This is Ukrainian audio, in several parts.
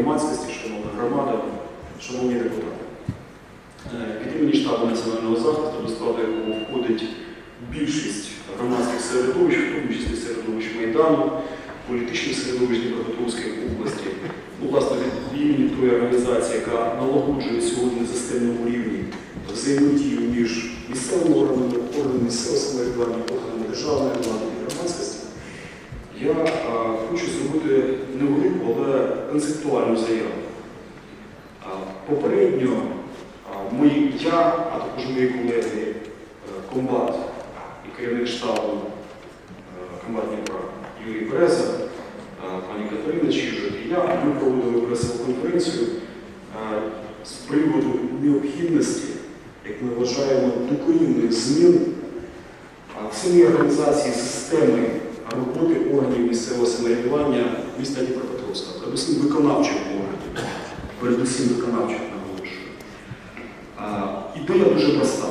громадськості, шановна громада, шановні депутати. Е, Від імені штабу національного захисту, до складу якого входить більшість громадських середовищ, в тому числі середовищ Майдану, політичних середовищ Дніпропетровської області, ну, власне, від імені тої організації, яка налагоджує сьогодні на системному рівні взаємодію між місцевими органами, органами місцевого самоврядування, органами державної влади і громадськості, я а, хочу зробити невелику, але концептуальну заяву. Попередньо ми, я, а також мої колеги, е, комбат і керівник штабу е, комбат Дніпра Юрій Береза, е, пані Катерина Чижик і я, ми проводили пресову конференцію з приводу необхідності, як ми вважаємо, докорінних змін в самій організації системи роботи органів місцевого самоврядування міста Дніпропетровська, передусім виконавчих органів, передусім виконавчих наголошую. Ідея дуже проста,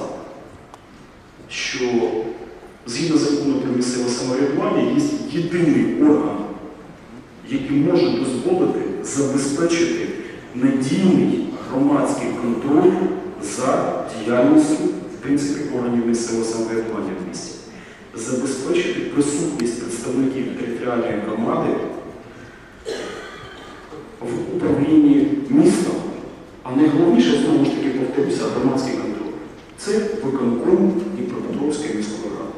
що згідно закону про місцеве самоврядування є єдиний орган, який може дозволити забезпечити надійний громадський контроль за діяльністю в принципі органів місцевого самоврядування в місті, забезпечити присутність представників територіальної громади в управлінні містом, а найголовніше, знову ж таки, повторюся, громадський контроль. Це виконком Дніпропетровської міської ради.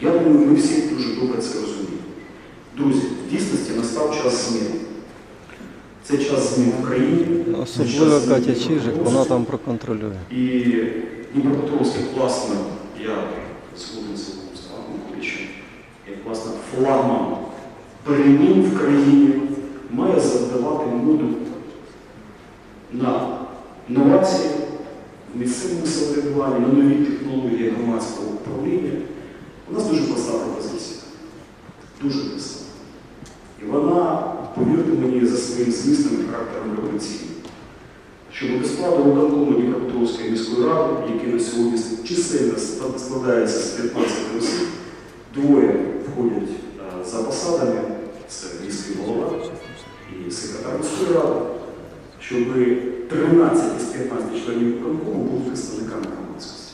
Я думаю, ми всі дуже добре це розуміємо. Друзі, в дійсності настав час змін. Це час змін в країні. Особливо Катя Чижик, вона там проконтролює. І Дніпропетровський, власне, я згоден з Славом Кулічем, як власне флагман перемін в країні має завдавати моду на новації в місцевому самоврядуванні, на нові технології громадського управління. У нас дуже проста пропозиція. Дуже проста. І вона, повірте мені, за своїм змістом і характером революційна щоб складу виконкому Дніпропетровської міської ради, який на сьогодні чисельно складається з 15 осіб, двоє входять е, за посадами, це міський голова і секретар міської ради, щоб 13 із 15 членів виконкому були представниками громадськості.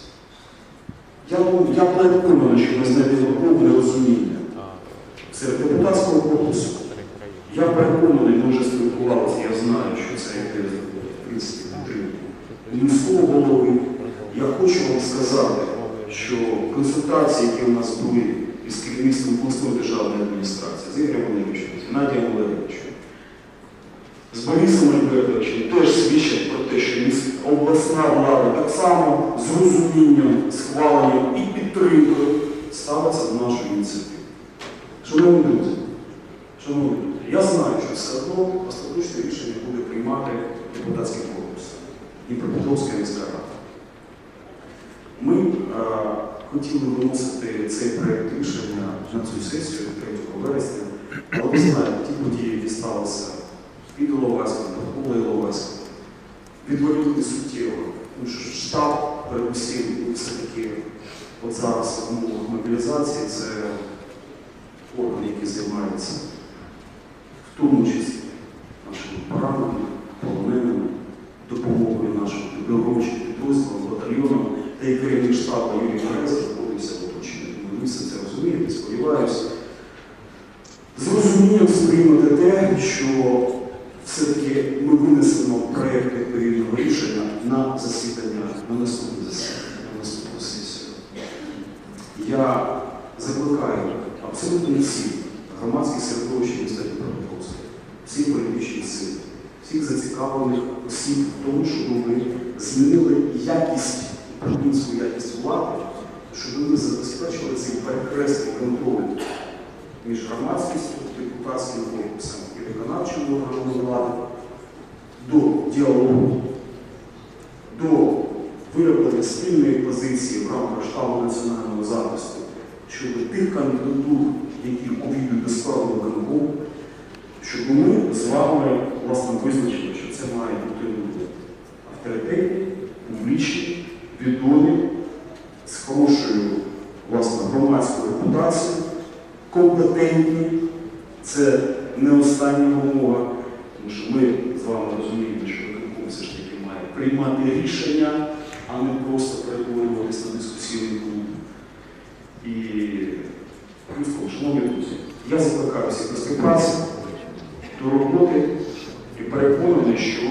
Я, я переконаний, що ми знайдемо повне розуміння серед депутатського корпусу. Я переконаний, ми вже спілкувалися, я знаю, що це ідея в принципі підтримки. Міського голови. Я хочу вам сказати, що консультації, які у нас були із керівництвом обласної державної адміністрації, з Ігорем Валерійовичем, з Геннадієм Валерійовичем, з Борисом Альбертовичем, теж свідчать про те, що обласна влада так само з розумінням, схваленням і підтримкою ставиться до нашої ініціативи. Шановні друзі, Шановні друзі, я знаю, що все одно остаточне рішення буде приймати депутатський корпус Дніпропетровська міська рада. Ми е, хотіли виносити цей проєкт рішення от зараз в умовах мобілізації це органи, які займаються в тому числі нашими пораненими, полоненими, допомогою нашим добровольчим підрозділам, батальйонам, та й керівник штабу Юрій Береза знаходився в оточенні. Ви все це розумієте, сподіваюся. З розумінням сприймете те, що все-таки ми винесемо проєкт відповідного рішення на засідання, на наступне засідання, на наступну сесію. Я закликаю абсолютно всі громадські середовища міста Дніпропетровська, всі політичні сили, всіх зацікавлених осіб в тому, щоб ми змінили якість, управлінську якість влади, щоб ми забезпечили цей перекресний контроль між громадськістю, депутатським корпусом і виконавчим органом влади до діалогу, вироблення спільної позиції в рамках штабу національного захисту щодо тих кандидатур, які увійдуть до складу виконкому, щоб ми з вами власне визначили, що це має бути люди авторитетні, публічні, відомі, з хорошою власне, громадською репутацією, компетентні. Це не остання вимога, тому що ми з вами розумієте, що виконком все ж таки має приймати рішення, а не просто перетворюватися на дискусійний клуб. І плюс, шановні друзі, я закликаю всіх до співпраці, до роботи і переконаний, що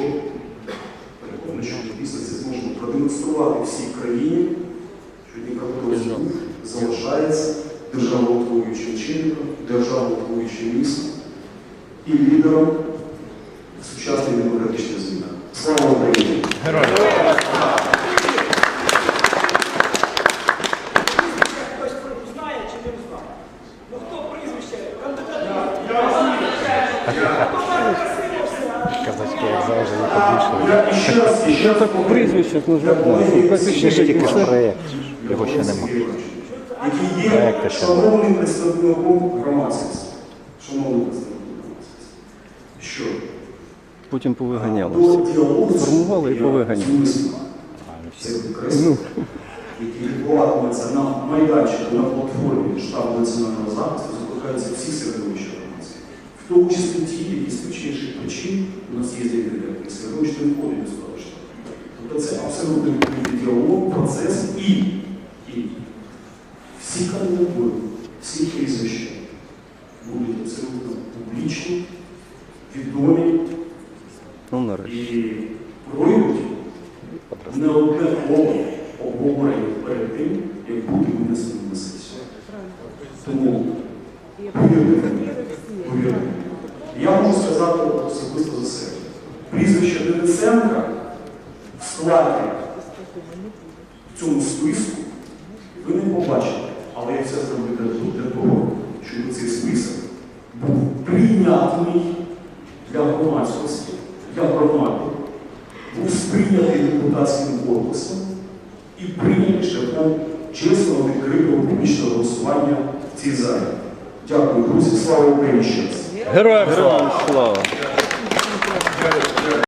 переконаний, що після це зможемо продемонструвати всій країні, що Дніпропетровськ був, залишається державоутворюючим чинником, державоутворюючим містом і лідером в сучасних демократичних змінах. Слава Україні! Хтось знає чи не знає? Ну хто прізвище? Кандидат? Казачки, як завжди, не побільшили. Я ще раз, і ще раз повторюю. Прізвище Ще ж тільки проєкт, його ще нема. Який є шановним представником громадськості. Шановним представником громадськості. Що? Потім повиганяли Формували і повиганяли. Це підкреслюю, який відбуватиметься на майданчику, на платформі штабу національного захисту, закликаються всі середовища громадські. В тому числі ті, які з тих чи інших причин у нас є середовище не входить до складу. Тобто це абсолютно відкритий діалог, процес і, і всі кандидатури, всі прізвища будуть абсолютно публічні, відомі Ну, і пройдуть не одне коло обговорення перед тим, як бути винесеним на сесію. Тому повірте. Я можу сказати особисто за себе. Прізвище Денисенка в складі в цьому списку ви не побачите. Але я все зроблю для- того, щоб цей список був прийнятний для громадськості, для громади, був сприйнятий депутатським корпусом і прийнятий шляхом чесного, відкритого публічного голосування в цій залі. Дякую, друзі. Слава Україні ще раз. Героям слава!